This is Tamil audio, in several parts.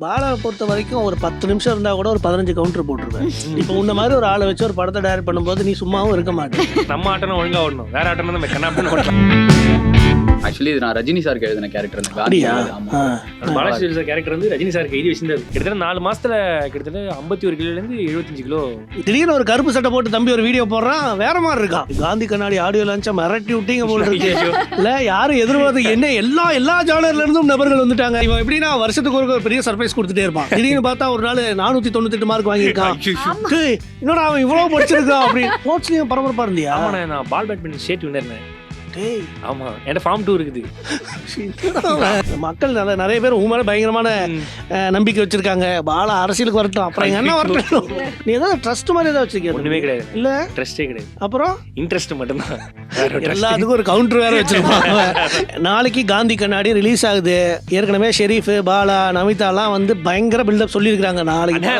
பாலாவை பொறுத்த வரைக்கும் ஒரு பத்து நிமிஷம் இருந்தா கூட ஒரு பதினஞ்சு கவுண்டர் போட்டுருவேன் இப்போ உன்ன மாதிரி ஒரு ஆளை வச்சு ஒரு படத்தை டைரக்ட் பண்ணும்போது நீ சும்மாவும் இருக்க மாட்டேன். நம்ம ஆட்டணும் ஒழுங்கா ஓடணும். வேற ஆட்டணும் நம்ம கண்ணாப்பண்ண ஓடலாம் ஆக்சுவலி இது நான் ரஜினி சாருக்கு எழுதின கேரக்டர். பாலாஜி கேரக்டர் வந்து ரஜினி சார் கைதி வச்சிருந்தாரு. கிட்டத்தட்ட நாலு மாசத்துல கிட்டத்தட்ட ஐம்பத்தி ஒரு கிலோல இருந்து எழுபத்தஞ்சு கிலோ. திடீர்னு ஒரு கருப்பு சட்டை போட்டு தம்பி ஒரு வீடியோ போடுறான் வேற மாதிரி இருக்கான் காந்தி கண்ணாடி ஆடியோ லான்ச்சா மிரட்டி விட்டீங்க போல இருக்கு. இல்ல யாரும் எதிர்பார்த்து என்ன எல்லா எல்லா ஜானர்ல இருந்தும் நபர்கள் வந்துட்டாங்க. இவன் எப்படின்னா வருஷத்துக்கு ஒரு பெரிய சர்ப்ரைஸ் கொடுத்துட்டே இருப்பான். திடீர்னு பார்த்தா ஒரு நாள் நானூத்தி தொண்ணூத்தி மார்க் வாங்கியிருக்கான். என்னடா அவன் இவ்வளவு படிச்சிருக்கான் அப்படி ஸ்போர்ட்ஸ்லயும் பரபரப்பா இருந்தியா? நான் பால் பேட்மிண்டன் ஸ்டேட் வின்னர்னே டேய். ஆமா என்கிட்ட ஃபார்ம் டூ இருக்குது. மக்கள் நல்ல நிறைய பேர் உங்க மேல பயங்கரமான அஹ், நம்பிக்கை வச்சிருக்காங்க. பாலா அரசியலுக்கு வரட்டும். அப்புறம் எங்க அண்ணன் வரட்டும்? நீ ஏதாவது ட்ரஸ்ட் மாதிரி ஏதாவது வச்சிருக்கியா ஒண்ணுமே கிடையாது. இல்ல? ட்ரெஸ்டே கிடையாது. அப்புறம்? இன்ட்ரெஸ்ட் மட்டும்தான். எல்லாத்துக்கும் ஒரு கவுண்டர் வேற வச்சிருப்பாங்க. நாளைக்கு காந்தி கண்ணாடி ரிலீஸ் ஆகுது. ஏற்கனவே ஷெரீஃப் பாலா நமிதாலாம் வந்து பயங்கர பில்டப் சொல்லியிருக்காங்க நாளைக்கு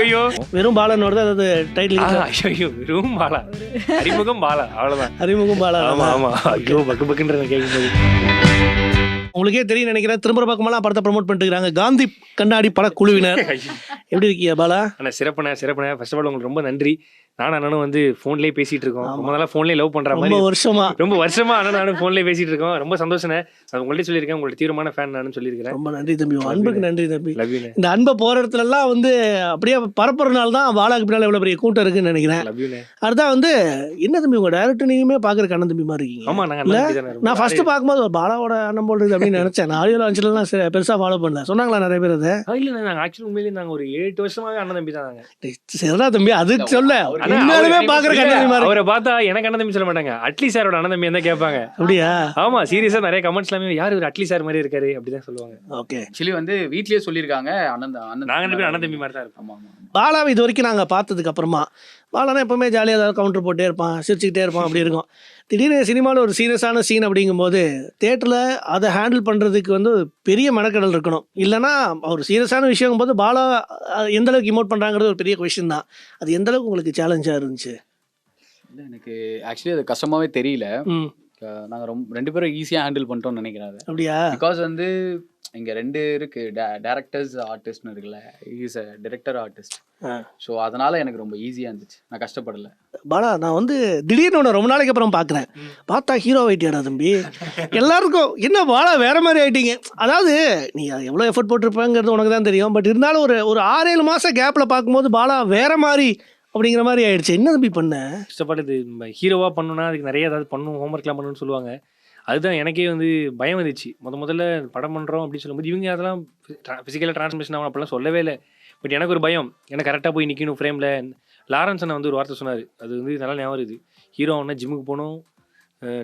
ஐயோ வெறும் பாலனோட தான் அது டைட்டில் ஐயோ பாலா. அறிமுகம் பாலா அவ்வளவுதான். அறிமுகம் பாலா. ஆமா ஆமா. ஐயோ பக்கு பக்குன்ற கேட்கும்போது உங்களுக்கே தெரியும் நினைக்கிறேன். திரும்ப பக்கமெல்லாம் படத்தை ப்ரோமோட் பண்ணிட்டு இருக்காங்க காந்தி கண்ணாடி பட குழுவினர் எப்படி இருக்கீங்க பாலா? அண்ணா சிறப்புண்ணே சிறப்புண்ணே. ஃபர்ஸ்ட் ஆஃப் ஆல் உங்களுக்கு ரொம்ப நன்றி. நானும் அண்ணனும் வந்து ஃபோன்லேயே பேசிட்டு இருக்கோம் ரொம்ப நாளா ஃபோன்லேயே லவ் பண்ற மாதிரி வருஷமா. ரொம்ப வருஷமா அண்ணன் நானும் ஃபோன்லேயே பேசிட்டு இருக்கோம் ரொம்ப சந்தோஷண்ணே நான் சொல்லியிருக்கேன். உங்களோட தீவிரமான ஃபேன் நானும் சொல்லியிருக்கிறேன். ரொம்ப நன்றி தம்பி. அன்புக்கு நன்றி தம்பி. இந்த அன்பை இடத்துல எல்லாம் வந்து அப்படியே பரப்புறதுனால தான் பாலாக்கு பின்னால இவ்வளவு பெரிய கூட்டம் இருக்குன்னு நினைக்கிறேன். அடுத்தா வந்து என்ன தம்பி உங்க டேரக்டர் நீங்களுமே பாக்குறதுக்கு அண்ணன் தம்பி மாதிரி இருக்கீங்க? ஆமா நாங்க இல்ல? அண்ணன் தம்பி தானே. ரொம்ப நான் ஃபர்ஸ்ட் பார்க்கும்போது ஒரு பாலாவோட அண்ணன் போல் இருக்குது அப்படின்னு நினைச்சேன். நான் ஆடியோ லான்ச்லாம் சரி பெருசா ஃபாலோ பண்ணல. சொன்னாங்களா நிறைய பேர் அதை? இல்ல நாங்க ஆக்சுவலி உண்மையிலேயே நாங்க ஒரு எட்டு வருஷமாவே அண்ணன் தம்பி தான் சரிடா தம்பி அது சொல்ல. உண்மையாலுமே பாக்குற இல்ல, கண்ணன் தம்பி மாதிரி. அவரை பார்த்தா எனக்கு அண்ணன் சொல்ல மாட்டாங்க. அட்லி சாரோட அண்ணன் தம்பி தான் கேட்பாங்க. அப்படியா? ஆமா சீரியஸா நிறைய கமெண்ட்ஸ் எல்லாமே யாரு ஒரு அட்லி சார் மாதிரி இருக்காரு? அப்படிதான் சொல்லுவாங்க. ஓகே. ஆக்சுவலி வந்து வீட்லயே சொல்லியிருக்காங்க அண்ணன் அண்ணன் நாங்க ரெண்டு பேரும் அண்ணன் தம்பி மாதிரி தான் இருப்போம் ஆமா ஆமா. பாலாவை இது வரைக்கும் நாங்கள் பார்த்ததுக்கு அப்புறமா பாலானா எப்பவுமே ஜாலியாக ஏதாவது கவுண்டர் போட்டே இருப்பான் சிரிச்சுக்கிட்டே இருப்பான் அப்படி இருக்கும். திடீர்னு சினிமாவில் ஒரு சீரியஸான சீன் அப்படிங்கும்போது தேட்டரில் அதை ஹேண்டில் பண்ணுறதுக்கு வந்து பெரிய மெனக்கடல் இருக்கணும். இல்லைன்னா ஒரு சீரியஸான விஷயம் போது பாலா அஹ், எந்த அளவுக்கு இமோட் பண்ணுறாங்கிறது ஒரு பெரிய கொஷின் தான். அது எந்த அளவுக்கு உங்களுக்கு சேலஞ்சாக இருந்துச்சு? இல்ல எனக்கு ஆக்சுவலி அது கஷ்டமாவே தெரியல. ம் அஹ் நாங்க ரொம்ப ரெண்டு பேரும் ஈஸியா ஹேண்டில் பண்ணிட்டோம்னு நினைக்கிறேன் அதை. அப்படியா? பிகாஸ் வந்து இங்க ரெண்டு இருக்கு. டேரக்டர்ஸ் ஆர்டிஸ்ட்னு இருக்குல்ல. Is a director artist. So அதனால எனக்கு ரொம்ப ஈஸியா இருந்துச்சு. நான் கஷ்டப்படல. பாலா நான் வந்து திடீர்னு உன்னை ரொம்ப நாளைக்கு அப்புறம் பார்க்குறேன் பார்த்தா ஹீரோ ஆயிட்டியாடா தம்பி? எல்லாருக்கும் என்ன பாலா வேற மாதிரி ஆயிட்டீங்க? அதாவது நீ எவ்வளோ எஃபர்ட் போட்டிருப்பேங்கிறது உனக்கு தான் தெரியும். பட் இருந்தாலும் ஒரு ஒரு ஆறேழு மாதம் கேப்பில் பார்க்கும்போது பாலா வேற மாதிரி அப்படிங்கிற மாதிரி ஆயிடுச்சு. என்ன தம்பி பண்ண? கஷ்டப்பட்டது நம்ம ஹீரோவாக பண்ணணும்னா அதுக்கு நிறைய ஏதாவது பண்ணணும் ஹோம்ஒர்க்லாம் பண்ணணும்னு சொல்லுவாங்க. அதுதான் எனக்கே வந்து பயம் வந்துச்சு. முத முதல்ல படம் பண்ணுறோம் அப்படின்னு சொல்லும்போது இவங்க அதெல்லாம் ஃபிசிக்கலாக டிரான்ஸ்மிஷன் ஆகணும் அப்படிலாம் சொல்லவே இல்லை. பட் எனக்கு ஒரு பயம். எனக்கு கரெக்டாக போய் நிற்கணும் ஃப்ரேமில் லாரன்ஸ் அண்ணன் வந்து ஒரு வார்த்தை சொன்னார். அது வந்து நல்லா ஞாபகம் இது ஹீரோ ஒன்றா ஜிம்முக்கு போகணும்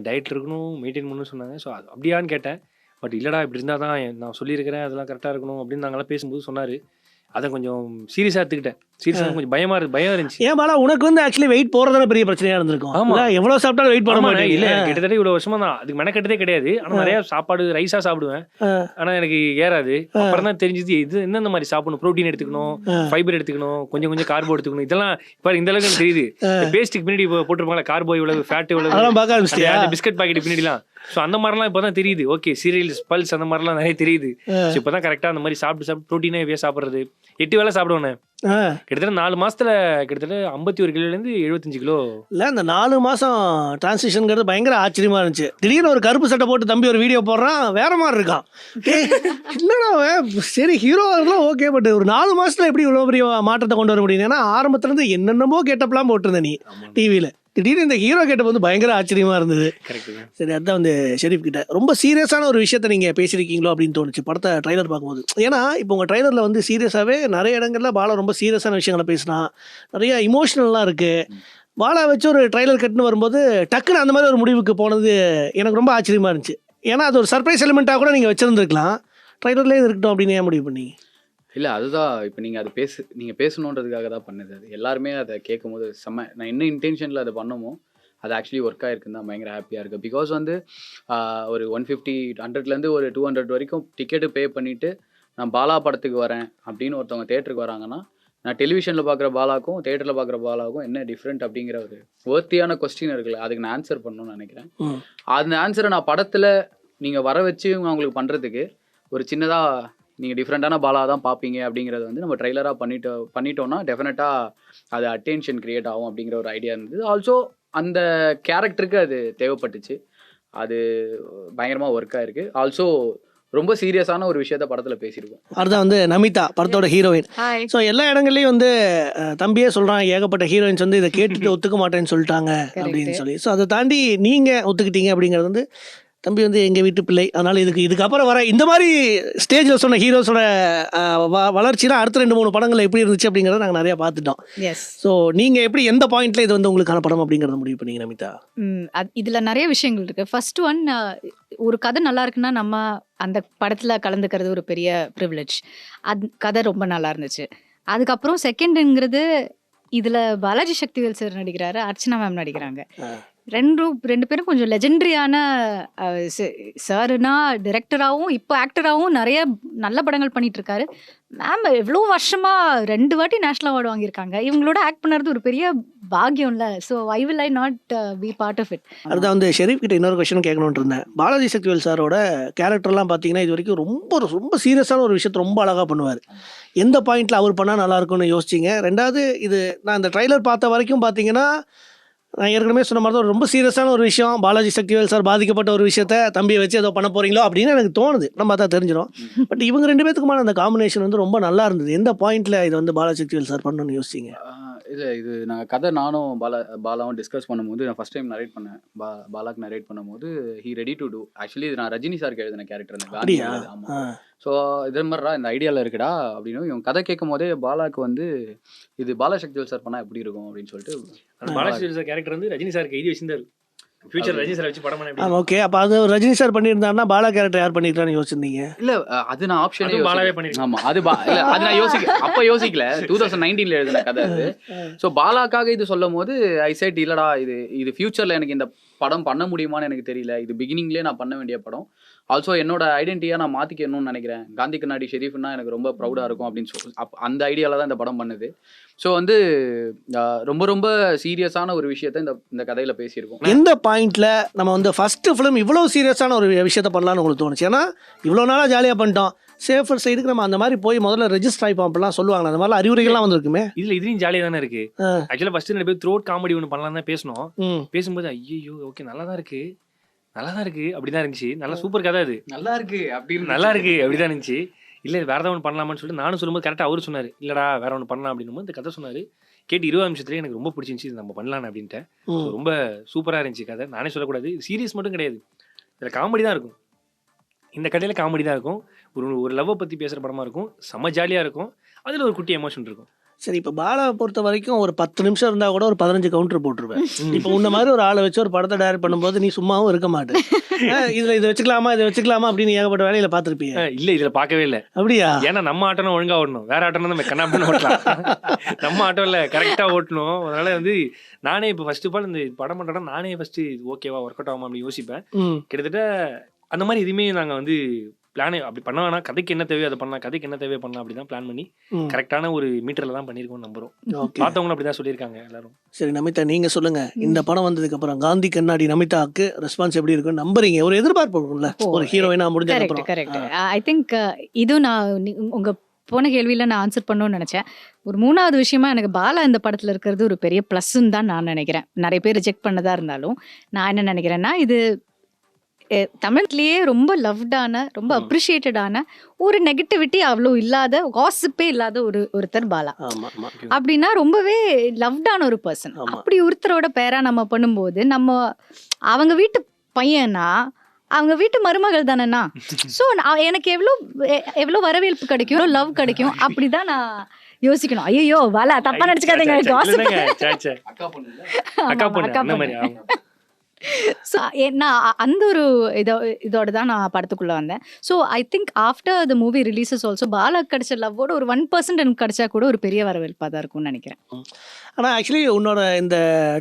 டயட் இருக்கணும் மெயின்டைன் பண்ணணும்னு சொன்னாங்க. ஸோ அது அப்படியான்னு கேட்டேன். பட் இல்லைடா இப்படி இருந்தால் தான் நான் சொல்லியிருக்கிறேன். அதெல்லாம் கரெக்டாக இருக்கணும் அப்படின்னு நாங்களாம் பேசும்போது சொன்னார். அதை கொஞ்சம் சீரியஸாக எடுத்துக்கிட்டேன். சீரியஸாக கொஞ்சம் பயமாக இருக்கு பயம் இருந்துச்சு. ஏன் பாலா உனக்கு வந்து ஆக்சுவலி வெயிட் போறதான பெரிய பிரச்சனையா இருந்திருக்கும். ஆமா. இல்ல எவ்வளவு சாப்பிட்டாலும் வெயிட் போட ஆமாண்ணே, மாட்டேன் இல்ல கிட்டத்தட்ட இவ்வளவு வருஷமா தான் அதுக்கு மெனக்கெட்டதே கிடையாது. ஆனா நிறைய சாப்பாடு ரைஸா சாப்பிடுவேன். ஆ. ஆனா எனக்கு ஏறாது. அப்புறம் தான் தெரிஞ்சது இது என்னென்ன மாதிரி சாப்பிடணும்? புரோட்டீன் எடுத்துக்கணும் ஃபைபர் எடுத்துக்கணும் கொஞ்சம் கொஞ்சம் கார்போ எடுத்துக்கணும். இதெல்லாம் பாரு இந்த அளவுக்கு எனக்கு தெரியுது. பேஸ்டிக் பின்னாடி இப்போ போட்டிருப்பாங்களா கார்போ இவ்வளவு ஃபேட் இவ்வளவு. பிஸ்கட் பாக்கெட் பின்னாடிலாம். ஸோ அந்த மாதிரிலாம் இப்போதான் தெரியுது. ஓகே சீரியல்ஸ் பல்ஸ் அந்த மாதிரிலாம் நிறைய தெரியுது. ஸோ இப்போதான் கரெக்டாக அந்த மாதிரி சாப்பிட்டு சாப்பிட்டு ப்ரோட்டீனே ஹெவியாக சாப்பிட்றது. எட்டு வேளை சாப்பிடுவேன் ஆ. கிட்டத்தட்ட நாலு மாசத்துல கிட்டத்தட்ட ஐம்பத்தி ஒரு கிலோலேருந்து எழுபத்தஞ்சு கிலோ. இல்ல இந்த நாலு மாசம் டிரான்சிஷன்ங்கிறது பயங்கர ஆச்சரியமா இருந்துச்சு. திடீர்னு ஒரு கருப்பு சட்டை போட்டு தம்பி ஒரு வீடியோ போடுறான் வேற மாதிரி இருக்கான். என்னடா? சரி ஹீரோ ஓகே பட் ஒரு நாலு மாசத்துல எப்படி இவ்வளவு பெரிய மாற்றத்தை கொண்டு வர முடியும் ஏன்னா ஆரம்பத்துல இருந்து என்னென்னமோ கேட்டப்லாம் போட்டிருந்த நீ டிவியில திடீர்னு இந்த ஹீரோ கேட்டப் வந்து பயங்கர ஆச்சரியமா இருந்தது. சரி அதான் வந்து ஷெரீப் கிட்ட. ரொம்ப சீரியஸான ஒரு விஷயத்த நீங்க பேசியிருக்கீங்களோ அப்படின்னு தோணுச்சு படத்தை ட்ரைலர் பார்க்கும்போது. ஏன்னா இப்போ உங்க ட்ரைலர்ல வந்து சீரியஸாவே நிறைய இடங்கள்ல பாலா ரொம்ப சீரியஸான விஷயங்களை பேசினா நிறைய இமோஷனல்லாம் இருக்கு. பாலா வச்சு ஒரு ட்ரைலர் கட்டுன்னு வரும்போது டக்குன்னு அந்த மாதிரி ஒரு முடிவுக்கு போனது எனக்கு ரொம்ப ஆச்சரியமா இருந்துச்சு. ஏன்னா அது ஒரு சர்ப்ரைஸ் எலிமெண்ட்டாக கூட நீங்க வச்சிருந்துருக்கலாம். ட்ரைலர்லேயே இருக்கட்டும் அப்படின்னு ஏன் முடிவு பண்ணீங்க? இல்ல அதுதான். இப்போ நீங்க அது பேசு நீங்க பேசணுன்றதுக்காக தான் பண்ணது அது. எல்லாருமே அதை கேட்கும் போது செம்ம நான் என்ன இன்டென்ஷன்ல அதை பண்ணமோ அது ஆக்சுவலி ஒர்க் ஆயிருக்குன்னு தான் பயங்கர ஹாப்பியாக இருக்குது பிகாஸ் வந்து ஒரு ஒன் ஃபிஃப்டி ஹண்ட்ரட்லேருந்து ஒரு டூ ஹண்ட்ரட் வரைக்கும் டிக்கெட்டு பே பண்ணிவிட்டு நான் பாலா படத்துக்கு வரேன் அப்படின்னு ஒருத்தவங்க தேட்டருக்கு வராங்கன்னா நான் டெலிவிஷனில் பார்க்குற பாலாக்கும் தேட்டரில் பார்க்குற பாலாக்கும் என்ன டிஃப்ரெண்ட் அப்படிங்கிற ஒரு ஒர்த்தியான கொஸ்டின் இருக்குல்ல. அதுக்கு நான் ஆன்சர் பண்ணணும்னு நினைக்கிறேன். அந்த ஆன்சரை நான் படத்தில் நீங்கள் வர வச்சு அவங்களுக்கு பண்ணுறதுக்கு ஒரு சின்னதாக நீங்கள் டிஃப்ரெண்ட்டான பாலா தான் பார்ப்பீங்க அப்படிங்கிறத வந்து நம்ம ட்ரைலராக பண்ணிட்டு பண்ணிட்டோம்னா டெஃபினட்டாக அது அட்டென்ஷன் கிரியேட் ஆகும் அப்படிங்கிற ஒரு ஐடியா இருந்தது. ஆல்சோ அந்த கேரக்டருக்கு அது தேவைப்பட்டுச்சு. அது பயங்கரமாக ஒர்க் ஆயிருக்கு ஆல்சோ ரொம்ப சீரியஸான ஒரு விஷயத்த படத்தில் பேசியிருக்கோம். அடுத்த வந்து நமிதா படத்தோட ஹீரோயின் ஸோ எல்லா இடங்கள்லையும் வந்து தம்பியே சொல்கிறான் ஏகப்பட்ட ஹீரோயின்ஸ் வந்து இதை கேட்டுட்டு ஒத்துக்க மாட்டேன்னு சொல்லிட்டாங்க அப்படின்னு சொல்லி. ஸோ அதை தாண்டி நீங்கள் ஒத்துக்கிட்டீங்க அப்படிங்கிறது வந்து தம்பி வந்து எங்கள் வீட்டு பிள்ளை. அதனால் இதுக்கு இதுக்கப்புறம் வர இந்த மாதிரி ஸ்டேஜில் சொன்ன ஹீரோஸோட வளர்ச்சினா அடுத்த ரெண்டு மூணு படங்கள் எப்படி இருந்துச்சு அப்படிங்கிறத நாங்கள் நிறையா பார்த்துட்டோம். எஸ் ஸோ நீங்கள் எப்படி எந்த பாயிண்ட்ல இது வந்து உங்களுக்கான படம் அப்படிங்கிறத முடிவு பண்ணீங்க நமிதா? அது இதுல நிறைய விஷயங்கள் இருக்கு. ஃபர்ஸ்ட் ஒன் ஒரு கதை நல்லா இருக்குன்னா நம்ம அந்த படத்துல கலந்துக்கிறது ஒரு பெரிய ப்ரிவிலேஜ் அது கதை ரொம்ப நல்லா இருந்துச்சு. அதுக்கப்புறம் செகண்ட்ங்கிறது இதுல பாலாஜி சக்திவேல் சார் நடிக்கிறாரு அர்ச்சனா மேம் நடிக்கிறாங்க. ரெண்டு ரெண்டு பேரும் கொஞ்சம் லெஜெண்டரியான சாருனா டிரெக்டராகவும் இப்போ ஆக்டராகவும் நிறைய நல்ல படங்கள் பண்ணிட்டு இருக்காரு மேம் எவ்வளோ வருஷமா ரெண்டு வாட்டி நேஷனல் அவார்டு வாங்கியிருக்காங்க. இவங்களோட ஆக்ட் பண்ணுறது ஒரு பெரிய பாக்கியம்ல. So I will I not be part of it அடுத்த வந்து ஷெரீப் கிட்ட இன்னொரு கொஸ்டின் கேட்கணும்னு இருந்தேன். பாலாஜி சக்திவேல் சாரோட கேரக்டர்லாம் பார்த்தீங்கன்னா இது வரைக்கும் ரொம்ப ரொம்ப சீரியஸான ஒரு விஷயத்தை ரொம்ப அழகாக பண்ணுவார். எந்த பாயிண்ட்ல அவர் பண்ணால் நல்லா இருக்கும்னு யோசிச்சிங்க? ரெண்டாவது இது நான் இந்த ட்ரைலர் பார்த்த வரைக்கும் பார்த்தீங்கன்னா நான் ஏற்கனவே சொன்ன மாதிரி தான் ரொம்ப சீரியஸான ஒரு விஷயம். பாலாஜி சக்திவேல் சார் பாதிக்கப்பட்ட ஒரு விஷயத்த தம்பியை வச்சு ஏதோ பண்ண போறீங்களோ அப்படின்னு எனக்கு தோணுது. நம்ம அதான் தெரிஞ்சிடும். பட் இவங்க ரெண்டு பேத்துக்குமான அந்த காம்பினேஷன் வந்து ரொம்ப நல்லா இருந்தது. எந்த பாயிண்ட்ல இது வந்து பாலாஜி சக்திவேல் சார் பண்ணணும்னு யோசிச்சிங்க? இல்லை இது நாங்கள் கதை நானும் பாலா பாலாவும் டிஸ்கஸ் பண்ணும்போது நான் ஃபஸ்ட் டைம் நரேட் பண்ணேன். பா பாலாக்கு நரேட் பண்ணும்போது he ready to do actually இது நான் ரஜினி சாருக்கு எழுதின கேரக்டர் இந்த காந்தி அப்படியா? ஆமாம். ஸோ இதே மாதிரிடா இந்த ஐடியாவில் இருக்குடா அப்படின்னு இவன் கதை கேட்கும் போதே பாலாக்கு வந்து இது பாலசக்திவேல் சார் பண்ணால் எப்படி இருக்கும் அப்படின்னு சொல்லிட்டு அந்த பாலாஜி சார் கேரக்டர் வந்து ரஜினி சாருக்கு எழுதி வச்சிருந்தாரு. ஃபியூச்சர் ரஜினி சார் வச்சு படம் பண்ண எப்படி ஆ ஓகே அப்போ அது ரஜினி சார் பண்ணியிருந்தாருன்னா பாலா கேரக்டர் யார் பண்ணிருக்கான்னு யோசிச்சிருந்தீங்க? இல்ல அது நான் ஆப்ஷனே பாலாவே பண்ணிருக்கேன். ஆமா அது பா- இல்ல அது நான் யோசிக்க அப்ப யோசிக்கல. டூ தௌசண்ட் நைன்டீன்ல எழுதின கதை அது. ஸோ பாலாக்காக இது சொல்லும் போது ஐ செட் இல்லடா இது இது ஃபியூச்சர்ல எனக்கு இந்த படம் பண்ண முடியுமான்னு எனக்கு தெரியல. இது பிகினிங்லேயே நான் பண்ண வேண்டிய படம். ஆல்சோ என்னோட ஐடென்டிட்டியாக நான் மாற்றிக்கணும்னு நினைக்கிறேன். காந்தி கண்ணாடி ஷெரீஃப்னா எனக்கு ரொம்ப ப்ரௌடாக இருக்கும் அப்படின்னு சொல்லி அப் அந்த ஐடியாவில் தான் இந்த படம் பண்ணுது. ஸோ வந்து ரொம்ப ரொம்ப சீரியஸான ஒரு விஷயத்த இந்த இந்த கதையில் பேசியிருக்கோம். எந்த பாயிண்ட்ல நம்ம வந்து ஃபர்ஸ்ட் ஃபிலிம் இவ்வளோ சீரியஸான ஒரு விஷயத்த பண்ணலாம்னு உங்களுக்கு தோணுச்சு? ஏன்னா இவ்வளோ நாளாக ஜாலியாக பண்ணிட்டோம். சேஃபர் சைடுக்கு நம்ம அந்த மாதிரி போய் முதல்ல ரெஜிஸ்டர் ஆகிப்போம் அப்படிலாம் சொல்லுவாங்க அந்த மாதிரிலாம் அறிவுரைகள்லாம் வந்திருக்குமே. இதுல இதுலயும் ஜாலியா தானே இருக்கு. ஆ. ஆக்சுவலா ஃபர்ஸ்ட் ரெண்டு பேர் த்ரோட் காமெடி ஒன்று பண்ணலாம் தான் பேசணும். பேசும்போது ஐயோ ஓகே நல்லா தான் இருக்கு. நல்லா தான் இருக்கு. அப்படிதான் இருந்துச்சு. நல்லா சூப்பர் கதை அது. நல்லா இருக்கு. அப்படின்னு நல்லா இருக்கு. அப்படிதான் இருந்துச்சு. இல்ல வேற ஏதாவது ஒன்று பண்ணலாமான்னு சொல்லிட்டு நானும் சொல்லும்போது கரெக்டாக அவரு சொன்னாரு. இல்லடா வேற ஒன்று பண்ணலாம் அப்படின்னு இந்த கதை சொன்னாரு. கேட்டு இருபது நிமிஷத்துலேயே எனக்கு ரொம்ப பிடிச்சிருந்துச்சு. இது நம்ம பண்ணலாம் அப்படின்ட்டு. ரொம்ப சூப்பரா இருந்துச்சு கதை. நானே சொல்லக்கூடாது. சீரியஸ் மட்டும் கிடையாது. இதுல காமெடி தான் இருக்கும். இந்த கதையில காமெடி தான் இருக்கும். ஒரு ஒரு லவ்வை பத்தி பேசுற படமா இருக்கும். செம்ம ஜாலியா இருக்கும். அதுல ஒரு குட்டி எமோஷன் இருக்கும். சரி இப்போ பாலாவை பொறுத்த வரைக்கும் ஒரு பத்து நிமிஷம் இருந்தால் கூட ஒரு பதினஞ்சு கவுண்டர் போட்டுருவேன். இப்போ உன்ன மாதிரி ஒரு ஆளை வச்சு ஒரு படத்தை டைரக்ட் பண்ணும்போது நீ சும்மாவும் இருக்க மாட்டேன் இதில் இதை வச்சுக்கலாமா இதை வச்சுக்கலாமா அப்படின்னு ஏகப்பட்ட வேலையில் பார்த்துருப்பீங்க இல்ல இதுல பார்க்கவே இல்ல. அப்படியா? ஏன்னா நம்ம ஆட்டோனா ஒழுங்கா ஓடணும். வேற ஆட்டோனா நம்ம கண்ணாமன்னு ஓட்டலாம். நம்ம ஆட்டோ இல்ல கரெக்டா ஓட்டணும். அதனால வந்து நானே இப்போ ஃபர்ஸ்ட் ஆஃப் ஆல் இந்த படம் பண்றேன்னா நானே ஃபர்ஸ்ட் ஓகேவா ஒர்க் அவுட் ஆகுமா அப்படின்னு யோசிப்பேன். கிட்டத்தட்ட அந்த மாதிரி எதுவுமே நாங்க வந்து பிளானே அப்படி பண்ண கதைக்கு என்ன தேவையோ அதை பண்ணலாம். கதைக்கு என்ன தேவையோ பண்ணலாம். அப்படி தான் பிளான் பண்ணி கரெக்டான ஒரு மீட்டர்ல தான் பண்ணியிருக்கோம் நம்புறோம். ஓகே. பார்த்தவங்களும் அப்படிதான் சொல்லியிருக்காங்க எல்லாரும். சரி நமிதா நீங்க சொல்லுங்க. இந்த படம் வந்ததுக்கு அப்புறம் காந்தி கண்ணாடி நமிதாக்கு ரெஸ்பான்ஸ் எப்படி இருக்குன்னு நம்புறீங்க. ஒரு எதிர்பார்ப்பு இருக்கும்ல ஒரு ஹீரோயினா முடிஞ்சதுக்கு கரெக்ட் அப்புறம். கரெக்ட் ஐ திங்க் இது நான் உங்க போன கேள்வியில நான் ஆன்சர் பண்ணணும்னு நினைச்சேன். ஒரு மூணாவது விஷயமா எனக்கு பாலா இந்த படத்துல இருக்கிறது ஒரு பெரிய ப்ளஸ்ன்னு தான் நான் நினைக்கிறேன். நிறைய பேர் ரிஜெக்ட் பண்ணதா இருந்தாலும் நான் என்ன நினைக்கிறேன்னா இது தமிழ்லயே ரொம்ப லவ்டான ரொம்ப. அப்ரிஷியேட்டடான ஒரு நெகட்டிவிட்டி அவ்வளோ இல்லாத காசிப்பே இல்லாத ஒரு ஒருத்தர் பாலா. ஆமா ஆமா. அப்படின்னா ரொம்பவே லவ்டான ஒரு பர்சன். அப்படி ஒருத்தரோட பேரா நம்ம பண்ணும்போது நம்ம அவங்க வீட்டு பையனா அவங்க வீட்டு மருமகள் தானேண்ணா? ஸோ எனக்கு எவ்வளோ எவ்வளோ வரவேற்பு கிடைக்கும் லவ் கிடைக்கும் அப்படிதான் நான் யோசிக்கணும். ஐயோ வாலா தப்பா நினச்சிக்காதீங்க ஸோ நான் அந்த ஒரு இதோ இதோட தான் நான் படத்துக்குள்ள வந்தேன். So I think after the movie releases also Bala கிடைச்ச லவ்வோட ஒரு ஒன் பர்சன்ட் எனக்கு கிடைச்சா கூட ஒரு பெரிய வரவேற்பாக தான் இருக்கும்னு நினைக்கிறேன். ஆனா ஆக்சுவலி உன்னோட இந்த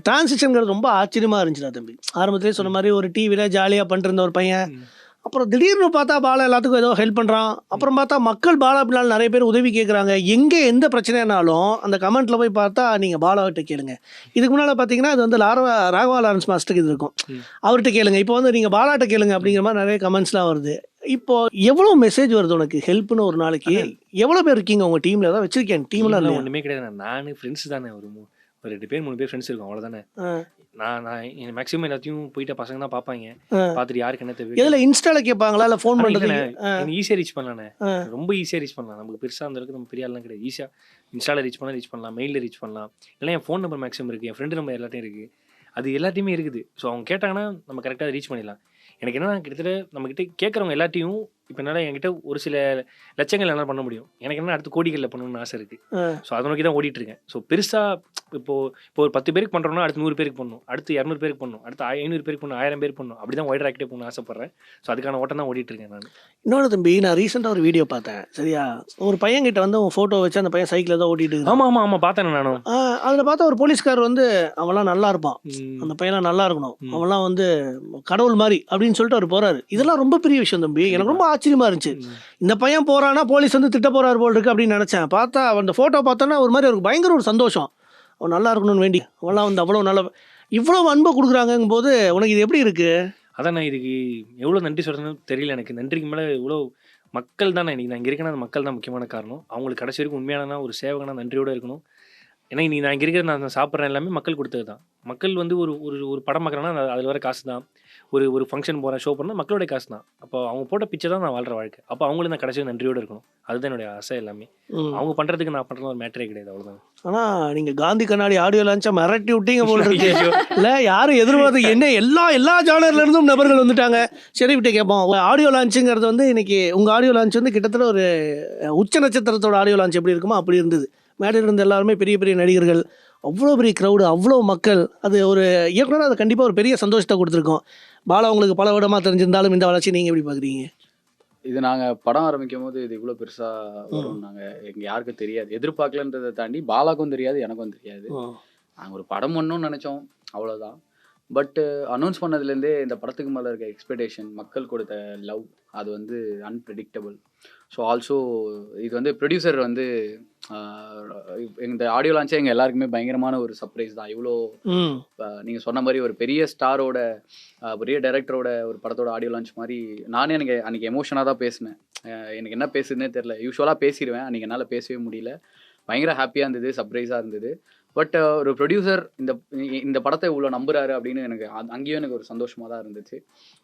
டிரான்சிஷன்ங்கிறது ரொம்ப ஆச்சரியமா இருந்துச்சுடா தம்பி. ஆரம்பத்திலே சொன்ன மாதிரி ஒரு டிவில ஜாலியா பண்ணிட்டு இருந்த ஒரு பையன். அப்புறம் திடீர்னு பார்த்தா பாலா எல்லாத்துக்கும் ஏதோ ஹெல்ப் பண்ணுறான் அப்புறம் பார்த்தா மக்கள் பாலா பின்னால் நிறைய பேர் உதவி கேட்குறாங்க எங்கே எந்த பிரச்சனைனாலும் அந்த கமெண்ட்டில் போய் பார்த்தா நீங்கள் பாலாவிட்ட கேளுங்க. இதுக்கு முன்னால் பார்த்தீங்கன்னா அது வந்து லாரவா ராகவா லாரன்ஸ் மாஸ்டருக்கு இது இருக்கும். அவர்கிட்ட கேளுங்க. இப்போ வந்து நீங்கள் பாலாட்ட கேளுங்க அப்படிங்கிற மாதிரி நிறைய கமெண்ட்ஸ்லாம் வருது. இப்போ எவ்வளோ மெசேஜ் வருது உனக்கு? ஹெல்ப்னு ஒரு நாளைக்கு எவ்வளோ பேர் இருக்கீங்க உங்கள் டீமில் ஏதாவது வச்சிருக்கேன். இல்லையா? ஒண்ணுமே கிடையாது. நான் ஃப்ரெண்ட்ஸ் தானே. ஒரு ஒரு ரெண்டு பேர் மூணு பேர் ஃப்ரெண்ட்ஸ் இருக்கும். அவ்வளவுதானே. ஆ. நான் நான் மேக்ஸிமம் எல்லாத்தையும் போயிட்ட பசங்க தான் பார்ப்பாங்க. பார்த்துட்டு யாருக்கு என்ன தேவை எதில் இன்ஸ்டால கேட்பாங்களா? இல்லை ஃபோன் இல்லைண்ணே, ஈஸியாக ரீச் பண்ணலாண்ணே. ரொம்ப ஈஸியாக ரீச் பண்ணலாம். நமக்கு பெருசாக அந்த அளவுக்கு நம்ம பெரிய ஆள்லாம் கிடையாது. ஈஸியாக இன்ஸ்டால ரீச் பண்ணலாம் ரீச் பண்ணலாம். மெயிலில் ரீச் பண்ணலாம். இல்லை என் ஃபோன் நம்பர் மேக்ஸிமம் இருக்குது என் ஃப்ரெண்டு நம்பர் எல்லாத்தையும் இருக்குது அது எல்லாத்தையுமே இருக்குது. ஸோ அவங்க கேட்டாங்கன்னா நம்ம கரெக்டாக ரீச் பண்ணிடலாம். எனக்கு என்னன்னா கிட்டத்தட்ட நம்மக்கிட்ட கேட்குறவங்க எல்லாத்தையும் இப்போ என்னால் என்கிட்ட ஒரு சில லட்சங்கள் என்னால் பண்ண முடியும். எனக்கு என்ன அடுத்து கோடிகளில் பண்ணணும்னு ஆசை இருக்குது. ஸோ அதை நோக்கி தான் ஓடிட்டு இருக்கேன் ஸோ பெருசாக இப்போ இப்போ ஒரு பத்து பேருக்கு பண்ணுறோம்னா அடுத்து நூறு பேருக்கு பண்ணணும். அடுத்து இரநூறு பேருக்கு பண்ணணும். அடுத்து ஐநூறு பேருக்கு பண்ணணும் ஆயிரம் பேருக்கு பண்ணணும். அப்படி தான் ஒய்டர் ஆக்டிவ் பண்ண ஆசைப்பட்றேன். ஸோ அதுக்கான ஓட்டம் தான் ஓடிட்டு இருக்கேன் நான். இன்னொன்று தம்பி நான் ரீசெண்டாக ஒரு வீடியோ பார்த்தேன். சரியா? ஒரு பையன் கிட்ட வந்து உன் ஃபோட்டோ வச்சு அந்த பையன் சைக்கிள் ஏதோ ஓட்டிட்டு இருந்தான். ஆமா ஆமா ஆமா. பார்த்தேன் நானும் அதில் பார்த்தா ஒரு போலீஸ்கார் வந்து அவன்லாம் நல்லா இருப்பான். அந்த பையன்லாம் நல்லா இருக்கணும். அவன்லாம் வந்து கடவுள் மாதிரி அப்படின்னு சொல்லிட்டு அவர் போறாரு. இதெல்லாம் ரொம்ப பெரிய விஷயம் தம்பி. எனக்கு ரொம்ப ஆச்சரியமா இருந்துச்சு. இந்த பையன் போறானா போலீஸ் வந்து திட்ட போறாரு போல் இருக்கு அப்படின்னு நினைச்சேன். பார்த்தா அந்த ஃபோட்டோ பார்த்தோன்னா ஒரு மாதிரி அவருக்கு பயங்கர ஒரு சந்தோஷம். அவன் நல்லா இருக்கணும்னு வேண்டி. அவன்லாம் வந்து அவ்வளோ நல்ல இவ்வளோ அன்பை கொடுக்குறாங்கும் போது உனக்கு இது எப்படி இருக்கு? அதான் நான் இதுக்கு எவ்வளோ நன்றி சொல்றதுன்னு தெரியல எனக்கு. நன்றிக்கு மேலே இவ்வளோ மக்கள் தான். இன்னைக்கு நான் இங்கே இருக்கேன்னா மக்கள் தான் முக்கியமான காரணம். அவங்களுக்கு கடைசி வரைக்கும் உண்மையான ஒரு சேவகனா நன்றியோட இருக்கணும். ஏன்னா நீ நான் இங்கே இருக்கிற நான் சாப்பிட்றேன் எல்லாமே மக்கள் கொடுத்தது தான் மக்கள் வந்து ஒரு ஒரு ஒரு படம் பார்க்குறேன்னா அதில் வர காசு தான் ஒரு ஒரு ஃபங்க்ஷன் போகிறேன் ஷோ பண்ணால் மக்களோட காசு தான். அப்போ அவங்க போட்ட பிச்சை தான் நான் வாழ்கிற வாழ்க்கை. அப்போ அவங்களும் நான் கடைசி வரைக்கும் நன்றியோட இருக்கணும். அதுதான் என்னுடைய ஆசை எல்லாமே. அவங்க பண்ணுறதுக்கு நான் பண்ணுறது ஒரு மேட்டரே கிடையாது அவ்வளோதான் ஆனா நீங்க காந்தி கண்ணாடி ஆடியோ லான்ச்சா மிரட்டி விட்டீங்க போல இல்ல யாரும் எதிர்பார்த்து என்ன எல்லா எல்லா ஜானர்ல இருந்தும் நபர்கள் வந்துட்டாங்க. சரி விட்டு கேட்போம். ஆடியோ லான்ச்சுங்கிறது வந்து இன்னைக்கு உங்க ஆடியோ லான்ச் வந்து கிட்டத்தட்ட ஒரு உச்ச நட்சத்திரத்தோட ஆடியோ லான்ச் எப்படி இருக்குமோ அப்படி இருந்தது. மேடையில் இருந்த எல்லாருமே பெரிய பெரிய நடிகர்கள் அவ்வளோ பெரிய க்ரௌடு அவ்வளோ மக்கள். அது ஒரு இயக்குனர் அது கண்டிப்பாக ஒரு பெரிய சந்தோஷத்தை கொடுத்துருக்கோம். பாலா உங்களுக்கு பல விடமாக தெரிஞ்சிருந்தாலும் இந்த வளர்ச்சி நீங்கள் எப்படி பார்க்குறீங்க? இது நாங்கள் படம் ஆரம்பிக்கும் போது இது இவ்வளோ பெருசாக வரும் நாங்கள் எங்கள் யாருக்கும் தெரியாது. எதிர்பார்க்கலன்றதை தாண்டி பாலாக்கும் தெரியாது எனக்கும் தெரியாது. நாங்கள் ஒரு படம் பண்ணணும்னு நினச்சோம். அவ்வளோதான் பட்டு அனௌன்ஸ் பண்ணதுலேருந்தே இந்த படத்துக்கு மேலே இருக்க எக்ஸ்பெக்டேஷன் மக்கள் கொடுத்த லவ் அது வந்து அன்பிரடிக்டபிள் ஸோ ஆல்சோ இது வந்து ப்ரொடியூசர் வந்து ஆஹ், இந்த ஆடியோ லான்ச்சே எங்கள் எல்லாருக்குமே பயங்கரமான ஒரு சர்ப்ரைஸ் தான். இவ்வளோ ம். நீங்கள் சொன்ன மாதிரி ஒரு பெரிய ஸ்டாரோட பெரிய டைரக்டரோட ஒரு படத்தோட ஆடியோ லான்ச் மாதிரி நானே எனக்கு அன்றைக்கி எமோஷனாக தான் பேசினேன். எனக்கு என்ன பேசுதுன்னே தெரில யூஸ்வலாக பேசிடுவேன் அன்றைக்கி என்னால் பேசவே முடியல. பயங்கர ஹாப்பியாக இருந்தது சர்ப்ரைஸாக இருந்தது. பட் ஒரு ப்ரொடியூசர் இந்த இந்த படத்தை இவ்வளோ நம்புறாரு அப்படின்னு எனக்கு அங்கேயும் எனக்கு ஒரு சந்தோஷமாக தான் இருந்துச்சு.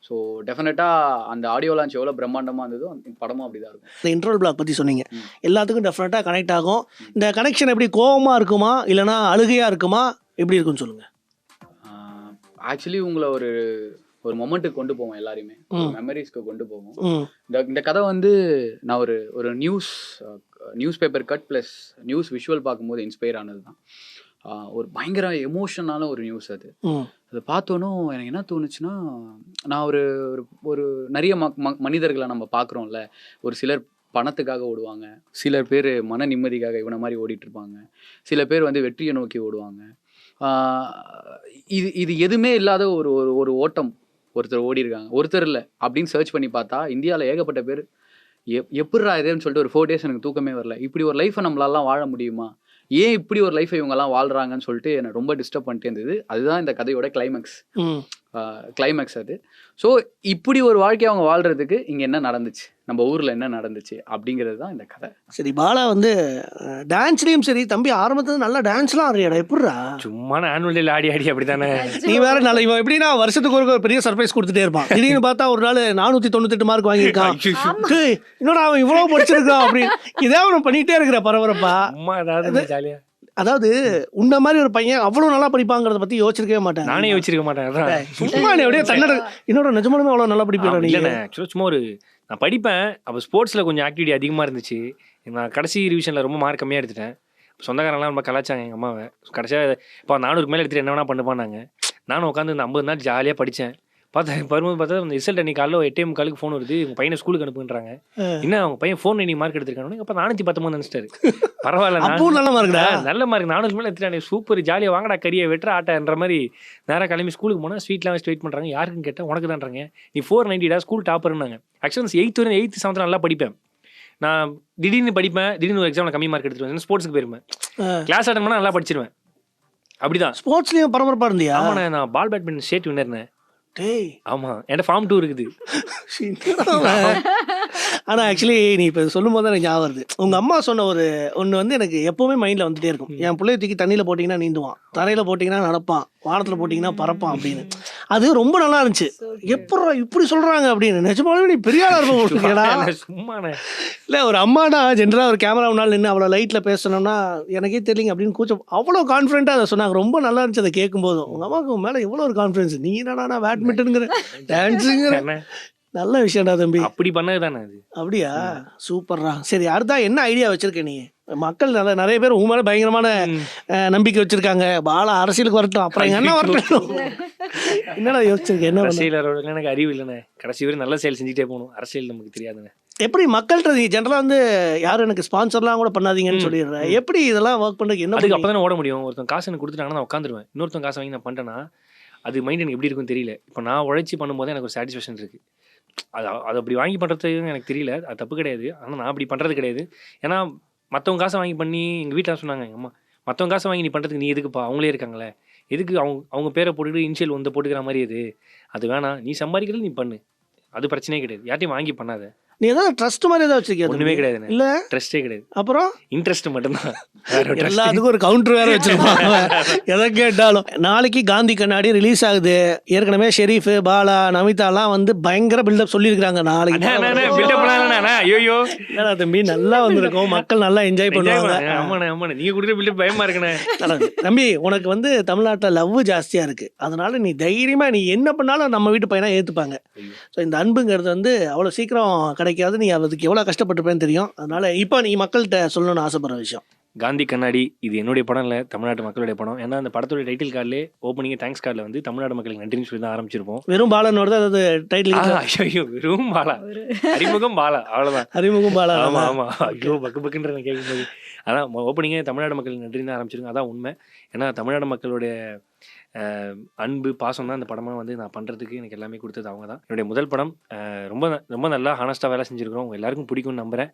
ஸோ டெஃபினட்டாக அந்த ஆடியோ லான்ச் எவ்வளோ பிரம்மாண்டமாக இருந்ததோ அந்த படமும் அப்படி தான் இருக்கும். இந்த இன்ட்ரோல் பிளாக் பற்றி சொன்னீங்க. எல்லாத்துக்கும் டெஃபினட்டாக கனெக்ட் ஆகும். இந்த கனெக்ஷன் எப்படி கோவமாக இருக்குமா இல்லைனா அழுகையாக இருக்குமா எப்படி இருக்குன்னு சொல்லுங்கள் ஆக்சுவலி உங்களை ஒரு ஒரு மொமெண்ட்டுக்கு கொண்டு போவோம் எல்லாரையுமே. மெமரிஸ்க்கு கொண்டு போவோம். இந்த இந்த கதை வந்து நான் ஒரு ஒரு news news paper cut plus news visual பார்க்கும்போது இன்ஸ்பயர் ஆனது தான் ஒரு பயங்கர எமோஷனான ஒரு நியூஸ் அது. அதை பார்த்தோன்னும் எனக்கு என்ன தோணுச்சுன்னா நான் ஒரு ஒரு நிறைய மனிதர்களை நம்ம பார்க்குறோம்ல. ஒரு சிலர் பணத்துக்காக ஓடுவாங்க. சிலர் பேர் மன நிம்மதிக்காக இவனை மாதிரி ஓடிட்டு இருப்பாங்க சில பேர் வந்து வெற்றியை நோக்கி ஓடுவாங்க. இது இது எதுவுமே இல்லாத ஒரு ஒரு ஒரு ஓட்டம். ஒருத்தர் ஓடி இருக்காங்க ஒருத்தர் இல்லை. அப்படின்னு சர்ச் பண்ணி பார்த்தா இந்தியாவில் ஏகப்பட்ட பேர் எப் எப்படிரா இதுன்னு சொல்லிட்டு ஒரு ஃபோர் டேஸ் எனக்கு தூக்கமே வரல. இப்படி ஒரு லைஃப்பை நம்மளாலாம் வாழ முடியுமா? ஏன் இப்படி ஒரு லைஃப்பை இவங்கெல்லாம் வாழ்றாங்கன்னு சொல்லிட்டு என்னை ரொம்ப டிஸ்டர்ப் பண்ணிட்டே இருந்தது. அதுதான் இந்த கதையோட கிளைமேக்ஸ் கிளைமேக்ஸ் அது. ஸோ இப்படி ஒரு வாழ்க்கையை அவங்க வாழ்றதுக்கு இங்கே என்ன நடந்துச்சு? நம்ம ஊரில் என்ன நடந்துச்சு? அப்படிங்கிறது தான் இந்த கதை. சரி பாலா வந்து டான்ஸ்லேயும் சரி தம்பி ஆரம்பத்துல நல்லா டான்ஸ்லாம் ஆடுறியாடா எப்படிடா? சும்மா ஆனுவல் டேல ஆடி ஆடி அப்படித்தானே? நீ வேற நல்ல இவன் எப்படின்னா வருஷத்துக்கு ஒரு பெரிய சர்ப்ரைஸ் கொடுத்துட்டே இருப்பான். திடீர்னு பார்த்தா ஒரு நாள் நானூற்றி தொண்ணூத்தெட்டு மார்க் வாங்கியிருக்கான் என்னடா அவன் இவ்வளோ படிச்சிருக்கான் அப்படின்னு. இதே அவன் பண்ணிட்டே இருக்கிற பரபரப்பா. சும்மா ஏதாவது ஜாலியா. அதாவது உன்ன மாதிரி ஒரு பையன் அவ்வளோ நல்லா படிப்பாங்கிறத பத்தி யோசிச்சிருக்கவே மாட்டேன். நானே வச்சிருக்க மாட்டேன் அதான். சும்மா அப்படியே தன்னட இன்னொரு நிஜமாலுமே அவ்வளோ நல்லா ஆக்சுவலாக சும்மா ஒரு நான் படிப்பேன் அப்போ ஸ்போர்ட்ஸில் கொஞ்சம் ஆக்டிவிட்டி அதிகமாக இருந்துச்சு. நான் கடைசி ரிவிஷனில் ரொம்ப மார்க் கம்மியாக எடுத்துட்டேன். சொந்தக்காரங்களாம் ரொம்ப கலாச்சாங்க எங்கள் அம்மாவை. கடைசியாக இப்போ நானூறுக்கு மேலே எடுத்துட்டு என்ன வேணா பண்ணுப்பானாங்க நானும் உட்காந்து இந்த ஐம்பது நாள் ஜாலியாக படித்தேன் பார்த்தா வரும்போது பார்த்தா அந்த ரிசல்ட் அன்னைக்கு காலைல எட்டே முக்காலுக்கு ஃபோன் வருது. உங்கள் பையனை ஸ்கூலுக்கு அனுப்புன்றாங்க என்ன அவங்க பையன் ஃபோன் இன்னைக்கு மார்க் எடுத்திருக்கானு அப்போ நானூற்றி பத்தொம்பது நினச்சிட்டாரு. பரவாயில்ல நல்ல மார்க்குடா ஆ, நல்ல மார்க் நானூறு மேலே எடுத்துட்டானே. சூப்பர் ஜாலியாக வாங்கடா கறியை வெட்டுற ஆட்டன்ற மாதிரி நேராக கிளம்பி ஸ்கூலுக்கு போனால் ஸ்வீட்லாம் வச்சு வெயிட் பண்ணுறாங்க யாருக்குன்னு கேட்டால் உனக்கு தான்றாங்க நீ ஃபோர் நைன்டிடா ஸ்கூல் டாப்பர்னாங்க ஆக்சுவலாக எயித்து வரை எயித்து செவன்த் நல்லா படிப்பேன். நான் திடீர்னு படிப்பேன் திடீர்னு ஒரு எக்ஸாமில் கம்மி மார்க் எடுத்துட்டு வந்து ஸ்போர்ட்ஸ்க்கு போயிருப்பேன். கிளாஸ் அட்டன் பண்ணால் நல்லா படிச்சிருவேன். அப்படிதான். ஸ்போர்ட்ஸ்லயும் பரபரப்பா இருந்தியா? ஆமாண்ணே நான் பால் பேட்மிண்டன் ஸ்டேட் வின்னர்னே டேய். ஆமாம் என்கிட்ட ஃபார்ம் டூ இருக்குது. ஆனா ஆக்சுவலி நீ இப்ப சொல்லும் போது எனக்கு ஞாபகம் வருது. உங்க அம்மா சொன்ன ஒரு ஒண்ணு வந்து எனக்கு எப்பவுமே மைண்ட்ல வந்துட்டே இருக்கும். என் பிள்ளைய தூக்கி தண்ணியில போட்டீங்கன்னா நீந்துவான். தரையில போட்டீங்கன்னா நடப்பான். வானத்துல போட்டீங்கன்னா பறப்பான் அப்படின்னு. அது ரொம்ப நல்லா இருந்துச்சு. எப்படா இப்படி சொல்றாங்க? அப்படின்னு. நிஜமாவே நீ பெரிய ஆளா இருப்பா சும்மாண்ணே இல்ல ஒரு அம்மானா ஜென்ரலா ஒரு கேமரா முன்னாள் நின்று அவ்வளோ லைட்ல பேசணும்னா எனக்கே தெரியலங்க அப்படின்னு கூச்சம். அவ்வளோ கான்ஃபிடென்ட்டா அதை சொன்னாங்க. ரொம்ப நல்லா இருந்துச்சு அதை கேட்கும் போதும் உங்க அம்மாவுக்கு மேல எவ்வளோ ஒரு கான்ஃபிடன்ஸ் நீ என்னடா பேட்மிண்டனுங்கிற டான்ஸுங்கிற? நல்ல விஷயம்டா தம்பி. அப்படி பண்ணது தானே அது? அப்படியா? சூப்பர்ரா. சரி அடுத்தா என்ன ஐடியா வச்சிருக்க நீ? மக்கள் நல்ல நிறைய பேர் உன் மேல பயங்கரமான நம்பிக்கை வச்சிருக்காங்க. பாலா அரசியலுக்கு வரட்டும். அப்புறம் எங்க என்ன வரட்டும். என்னடா யோசிச்சிருக்க? என்ன பண்ண? அரசியலரோட எனக்கு அறிவு இல்லைண்ணே. கடைசி வரை நல்ல செயல் செஞ்சுட்டே போகணும். அரசியல் நமக்கு தெரியாதுண்ணே. எப்படி மக்கள்கிட்ட நீ ஜென்ரலா வந்து யாரும் எனக்கு ஸ்பான்சர்லாம் கூட பண்ணாதீங்கன்னு ம். சொல்லிடுற? எப்படி இதெல்லாம் ஒர்க் பண்றதுக்கு என்ன அதுக்கு அப்போ தானே ஓட முடியும். ஒருத்தன் காசு எனக்கு கொடுத்துட்டாங்கன்னா நான் உட்காந்துருவேன். இன்னொருத்தன் காசு வாங்கி நான் பண்ணிட்டேன்னா அது மைண்ட் எனக்கு எப்படி இருக்குன்னு தெரியல. இப்போ நான் உழைச்சி பண்ணும்போது எனக்கு ஒரு சாட்டிஸ்ஃபேக்ஷன் இருக்கு. அது அது அப்படி வாங்கி பண்ணுறதுக்கு எனக்கு தெரியல. அது தப்பு கிடையாது. ஆனால் நான் அப்படி பண்ணுறது கிடையாது. ஏன்னா மற்றவங்க காசை வாங்கி பண்ணி எங்கள் வீட்டில் சொன்னாங்க எங்கள் அம்மா மற்றவங்க காசை வாங்கி நீ பண்ணுறதுக்கு நீ எதுக்குப்பா? அவங்களே இருக்காங்களே. எதுக்கு அவங்க அவங்க பேரை போட்டுக்கிட்டு இனிஷியல் வந்து போட்டுக்கிற மாதிரி இது? அது வேணாம். நீ சம்பாதிக்கிறது நீ பண்ணு. அது பிரச்சனையே கிடையாது. யார்ட்டையும் வாங்கி பண்ணாத. நீ ஏதாவது ட்ரஸ்ட் மாதிரி ஏதாவது வச்சிருக்கியா ஒன்றுமே? கிடையாதுண்ணே. இல்ல? ட்ரெஸ்டே கிடையாது. அப்புறம்? இன்ட்ரெஸ்ட் மட்டும்தான். எல்லாத்துக்கும் ஒரு கவுண்டர் வேற வச்சிருப்பாங்க எதை கேட்டாலும். நாளைக்கு காந்தி கண்ணாடி ரிலீஸ் ஆகுது. ஏற்கனவே ஷெரீஃப் பாலா நமிதாலாம் வந்து பயங்கர பில்டப் சொல்லியிருக்காங்க நாளைக்கு. என்னடா தம்பி நல்லா வந்திருக்கும். மக்கள் நல்லா என்ஜாய் பண்ணுவாங்க. ஆமாண்ணே ஆமாண்ணே. நீங்க கொடுக்குற பில்டு பயமா இருக்குண்ணே. தம்பி உனக்கு வந்து தமிழ்நாட்டில் லவ் ஜாஸ்தியா இருக்கு. அதனால நீ தைரியமா நீ என்ன பண்ணாலும் நம்ம வீட்டு பையனா ஏத்துப்பாங்க. ஐயோ. ஸோ இந்த அன்புங்கிறது வந்து அவ்வளோ சீக்கிரம் கிடைக்காது நீ அதுக்கு எவ்வளோ கஷ்டப்பட்டுப்பேன்னு தெரியும். அதனால இப்போ நீ மக்கள்கிட்ட சொல்லணும்னு ஆசைப்படுற விஷயம். காந்தி கண்ணாடி இது என்னுடைய படம் இல்லை தமிழ்நாட்டு மக்களுடைய படம். ஏன்னா அந்த படத்தோட டைட்டில் கார்டிலே ஓப்பனிங் தேங்க்ஸ் கார்டில் வந்து தமிழ்நாடு மக்களுக்கு நன்றின்னு சொல்லி தான் ஆரம்பிச்சிருப்போம். வெறும் பாலனோட தான் அதாவது டைட்டில் ஆ, ஐயோ வெறும் பாலா. அறிமுகம் பாலா அவ்வளவுதான். அறிமுகம் பாலா ஆமா ஆமா. ஐயோ பக்கு பக்குன்ற கேட்கும்போது அதான் ஓப்பனிங்கே தமிழ்நாடு மக்களுக்கு நன்றி தான் ஆரம்பிச்சிருங்க அதான் உண்மை. ஏன்னா தமிழ்நாடு மக்களுடைய அன்பு பாசம் தான் இந்த படமாக வந்து நான் பண்ணுறதுக்கு எனக்கு எல்லாமே கொடுத்தது அவங்க தான். என்னுடைய முதல் படம் ரொம்ப ரொம்ப நல்லா ஹானஸ்ட்டாக வேலை செஞ்சுருக்கிறோம். உங்கள் எல்லாருக்கும் பிடிக்கும்னு நம்புகிறேன்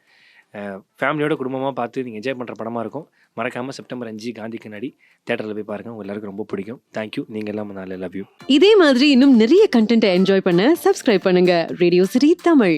ஃபேமிலியோட குடும்பமாக பார்த்து நீங்கள் என்ஜாய் பண்ணுற படமாக இருக்கும். மறக்காமல் செப்டம்பர் அஞ்சு காந்தி கண்ணாடி தேட்டரில் போய் பாருங்கள் உங்கள் எல்லாருக்கும் ரொம்ப பிடிக்கும். தேங்க்யூ நீங்கள் எல்லாம் நல்ல லவ் யூ இதே மாதிரி இன்னும் நிறைய கண்டென்ட்டை என்ஜாய் பண்ண சப்ஸ்கிரைப் பண்ணுங்கள் ரேடியோ சிரி தமிழ்